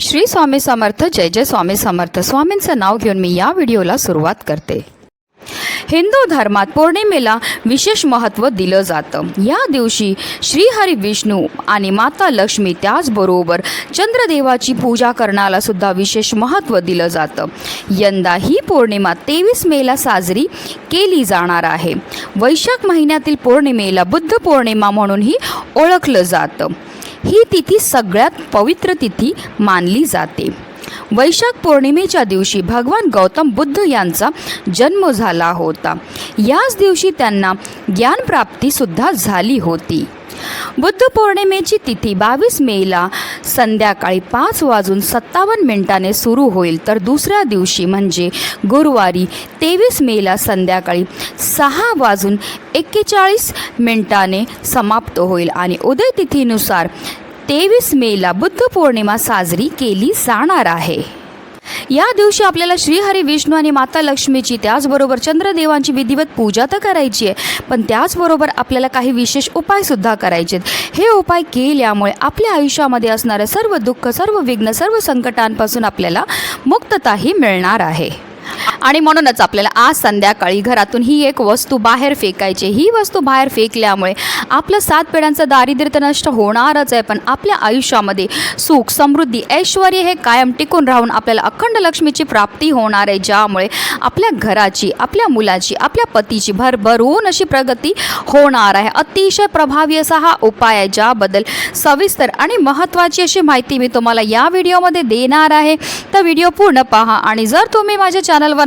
श्री स्वामी समर्थ जय जय स्वामी समर्थ. स्वामींचं नाव घेऊन मी या व्हिडिओला सुरुवात करते. हिंदू धर्मात पौर्णिमेला विशेष महत्त्व दिलं जातं. या दिवशी श्रीहरी विष्णू आणि माता लक्ष्मी त्याचबरोबर चंद्रदेवाची पूजा करण्याला सुद्धा विशेष महत्त्व दिलं जातं. यंदा ही पौर्णिमा तेवीस मेला साजरी केली जाणार आहे. वैशाख महिन्यातील पौर्णिमेला बुद्ध पौर्णिमा म्हणूनही ओळखलं जातं. ही तिथी सगळ्यात पवित्र तिथी मानली जाते. वैशाख पौर्णिमेच्या दिवशी भगवान गौतम बुद्ध यांचा जन्म झाला होता. याच दिवशी त्यांना ज्ञानप्राप्तीसुद्धा झाली होती. बुद्ध पौर्णिमेची तिथी बावीस मेला. संध्याकाळी पाच वाजून सत्तावन्न मिनिटाने सुरू होईल. तर दुसऱ्या दिवशी म्हणजे गुरुवारी तेवीस मेला संध्याकाळी सहा वाजून एक्केचाळीस मिनिटाने समाप्त होईल आणि उदय तिथीनुसार तेवीस मेला बुद्ध पौर्णिमा साजरी केली जाणार आहे. या दिवशी आपल्याला श्रीहरी विष्णू आणि माता लक्ष्मीची त्याचबरोबर चंद्रदेवांची विधिवत पूजा तर करायची आहे. पण त्याचबरोबर आपल्याला काही विशेष उपायसुद्धा करायचे आहेत. हे उपाय केल्यामुळे आपल्या आयुष्यामध्ये असणारं सर्व दुःख सर्व विघ्न सर्व संकटांपासून आपल्याला मुक्तताही मिळणार आहे. आणि म्हणूनच आपल्याला आज संध्याकाळी घरातून ही एक वस्तू बाहेर फेकायची ही वस्तू बाहेर फेकल्यामुळे आपलं सात पिढ्यांचं दारिद्र्य तर नष्ट होणारच आहे. पण आपल्या आयुष्यामध्ये सुख समृद्धी ऐश्वर हे कायम टिकून राहून आपल्याला अखंड लक्ष्मीची प्राप्ती होणार आहे. ज्यामुळे आपल्या घराची आपल्या मुलाची आपल्या पतीची भरभरून अशी प्रगती होणार आहे. अतिशय प्रभावी असा हा उपाय आहे ज्याबद्दल सविस्तर आणि महत्त्वाची अशी माहिती मी तुम्हाला या व्हिडिओमध्ये देणार आहे. तर व्हिडिओ पूर्ण पहा आणि जर तुम्ही माझ्या चॅनलवर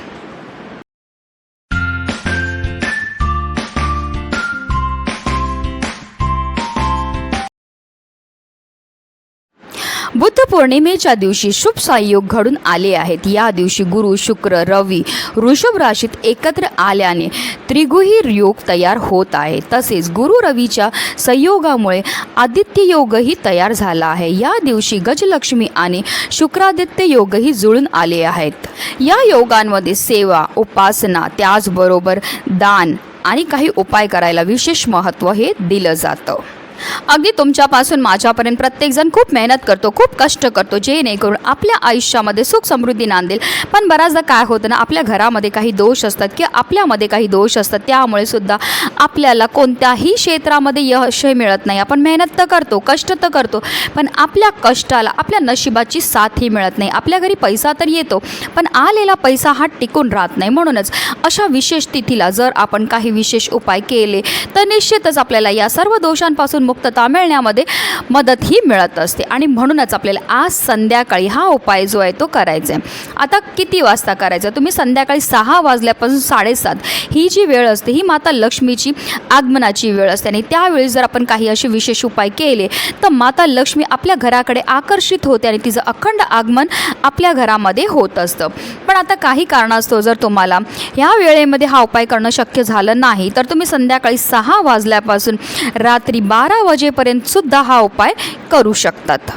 बुद्ध पौर्णिमेच्या दिवशी शुभ संयोग घडून आले आहेत. या दिवशी गुरु शुक्र रवी ऋषभ राशीत एकत्र आल्याने त्रिगुही योग तयार होत आहे. तसेच गुरु रवीच्या संयोगामुळे आदित्य योगही तयार झाला आहे. या दिवशी गजलक्ष्मी आणि शुक्रादित्य योगही जुळून आले आहेत. या योगांमध्ये सेवा उपासना त्याचबरोबर दान आणि काही उपाय करायला विशेष महत्त्व हे दिलं जातं. अगदी तुमच्यापासून माझ्यापर्यंत प्रत्येकजण खूप मेहनत करतो खूप कष्ट करतो जेणेकरून आपल्या आयुष्यामध्ये सुख समृद्धी नांदेल. पण बऱ्याचदा काय होतं ना आपल्या घरामध्ये काही दोष असतात किंवा आपल्यामध्ये काही दोष असतात त्यामुळे सुद्धा आपल्याला कोणत्याही क्षेत्रामध्ये यश हे मिळत नाही. आपण मेहनत तर करतो कष्ट तर करतो पण आपल्या कष्टाला आपल्या नशिबाची साथही मिळत नाही. आपल्या घरी पैसा तर येतो पण आलेला पैसा हा टिकून राहत नाही. म्हणूनच अशा विशेष तिथीला जर आपण काही विशेष उपाय केले तर निश्चितच आपल्याला या सर्व दोषांपासून मुक्तता मिळण्यामध्ये मदत ही मिळत असते. आणि म्हणूनच आपल्याला आज संध्याकाळी हा उपाय जो आहे तो करायचा आहे. आता किती वाजता करायचा? तुम्ही संध्याकाळी सहा वाजल्यापासून साडेसात. ही जी वेळ असते ही माता लक्ष्मीची आगमनाची वेळ असते. आणि त्यावेळी जर आपण काही असे विशेष उपाय केले तर माता लक्ष्मी आपल्या घराकडे आकर्षित होते आणि तिचं अखंड आगमन आपल्या घरामध्ये होत असतं. पण आता काही कारणास्तव जर तुम्हाला ह्या वेळेमध्ये हा उपाय करणं शक्य झालं नाही तर तुम्ही संध्याकाळी सहा वाजल्यापासून रात्री बारा वाजेपर्यंत सुद्धा हा उपाय करू शकतात.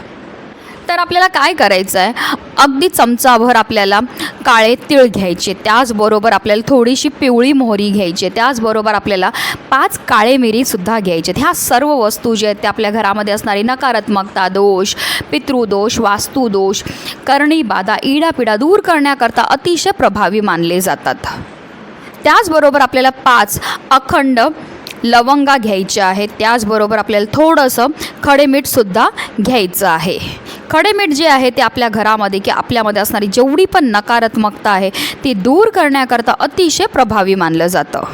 तर आपल्याला काय करायचं आहे अगदी चमचाभर आपल्याला काळे तिळ घ्यायचे त्याचबरोबर आपल्याला थोडीशी पिवळी मोहरी घ्यायची त्याचबरोबर आपल्याला पाच काळे मिरीसुद्धा घ्यायचे. आहेत ह्या सर्व वस्तू ज्या आहेत त्या आपल्या घरामध्ये असणारी नकारात्मकता दोष पितृदोष वास्तुदोष करणी बाधा इडापिडा दूर करण्याकरता अतिशय प्रभावी मानले जातात. त्याचबरोबर आपल्याला पाच अखंड लवंगा घ्यायच्या आहेत. त्याचबरोबर आपल्याला थोडंसं खडे मीठसुद्धा घ्यायचं आहे. खडे मीठ जे आहे ते आपल्या घरामध्ये की आपल्यामध्ये असणारी जेवढी पण नकारात्मकता आहे ती दूर करण्याकरता अतिशय प्रभावी मानलं जातं.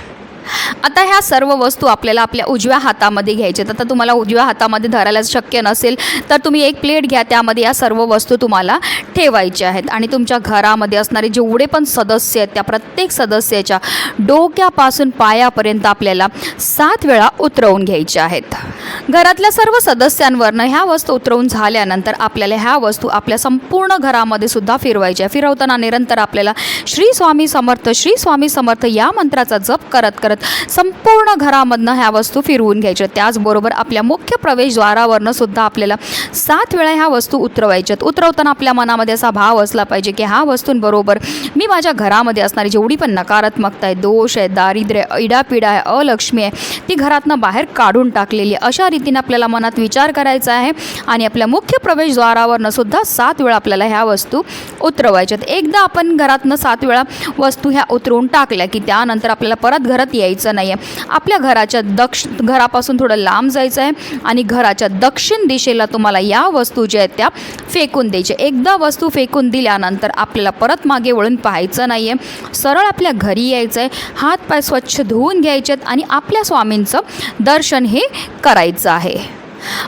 आता ह्या सर्व वस्तू आपल्याला आपल्या उजव्या हातामध्ये घ्यायच्या आहेत. आता तुम्हाला उजव्या हातामध्ये धरायला शक्य नसेल तर तुम्ही एक प्लेट घ्या. त्यामध्ये या सर्व वस्तू तुम्हाला ठेवायच्या आहेत. आणि तुमच्या घरामध्ये असणारे जेवढे पण सदस्य आहेत त्या प्रत्येक सदस्याच्या डोक्यापासून पायापर्यंत आपल्याला सात वेळा उतरवून घ्यायच्या आहेत. घरातल्या सर्व सदस्यांवरनं ह्या वस्तू उतरवून झाल्यानंतर आपल्याला ह्या वस्तू आपल्या संपूर्ण घरामध्ये सुद्धा फिरवायच्या फिरवताना निरंतर आपल्याला श्री स्वामी समर्थ श्री स्वामी समर्थ या मंत्राचा जप करत करत संपूर्ण घरामधनं ह्या वस्तू फिरवून घ्यायच्या. त्याचबरोबर आपल्या मुख्य प्रवेशद्वारावरनं सुद्धा आपल्याला सात वेळा ह्या वस्तू उतरवायच्यात. उतरवताना आपल्या मनामध्ये असा भाव असला पाहिजे की ह्या वस्तूंबरोबर मी माझ्या घरामध्ये असणारी जेवढी पण नकारात्मकता आहे दोष आहे दारिद्र्य इडापिडा आहे अलक्ष्मी आहे ती घरातनं बाहेर काढून टाकलेली आहे अशा रीतीने आपल्याला मनात विचार करायचा आहे आणि आपल्या मुख्य प्रवेशद्वारावरनं सुद्धा सात वेळा आपल्याला ह्या वस्तू उतरवायच्यात. एकदा आपण घरातनं सात वेळा वस्तू ह्या उतरवून टाकल्या की त्यानंतर आपल्याला परत घरात यायचं नाही आहे आपल्या घराच्या दक्ष घरापासून थोडं लांब जायचं आहे आणि घराच्या दक्षिण दिशेला तुम्हाला या वस्तू ज्या आहेत त्या फेकून द्यायच्या. एकदा वस्तू फेकून दिल्यानंतर आपल्याला परत मागे वळून पाहायचं नाही आहे सरळ आपल्या घरी यायचं आहे हात पाय स्वच्छ धुवून घ्यायचे आहेत आणि आपल्या स्वामींचं दर्शन हे करायचं आहे.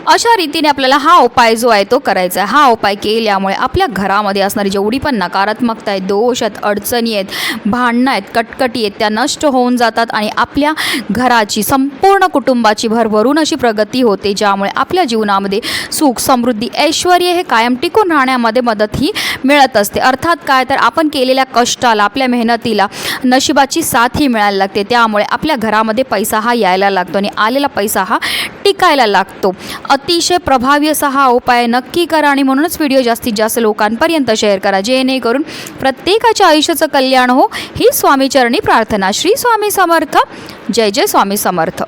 अशा रीतीने आपल्याला हा उपाय जो आहे तो करायचा आहे. हा उपाय केल्यामुळे आपल्या घरामध्ये असणारी जेवढी पण नकारात्मकता आहे दोष आहेत अडचणी आहेत भांडणं आहेत कटकटी आहेत त्या नष्ट होऊन जातात आणि आपल्या घराची संपूर्ण कुटुंबाची भरभरून अशी प्रगती होते ज्यामुळे आपल्या जीवनामध्ये सुख समृद्धी ऐश्वर हे कायम टिकून राहण्यामध्ये मदत ही मिळत असते. अर्थात काय? तर आपण केलेल्या कष्टाला आपल्या मेहनतीला नशिबाची साथ ही मिळायला लागते. त्यामुळे आपल्या घरामध्ये पैसा हा यायला लागतो आणि आलेला पैसा हा टिकायला लागतो. अतिशय प्रभावी असा हा उपाय नक्की करा आणि म्हणूनच व्हिडिओ जास्तीत जास्त लोकांपर्यंत शेअर करा जेणेकरून प्रत्येकाच्या आयुष्याचं कल्याण हो. ही स्वामीचरणी प्रार्थना. श्री स्वामी समर्थ. जय जय स्वामी समर्थ.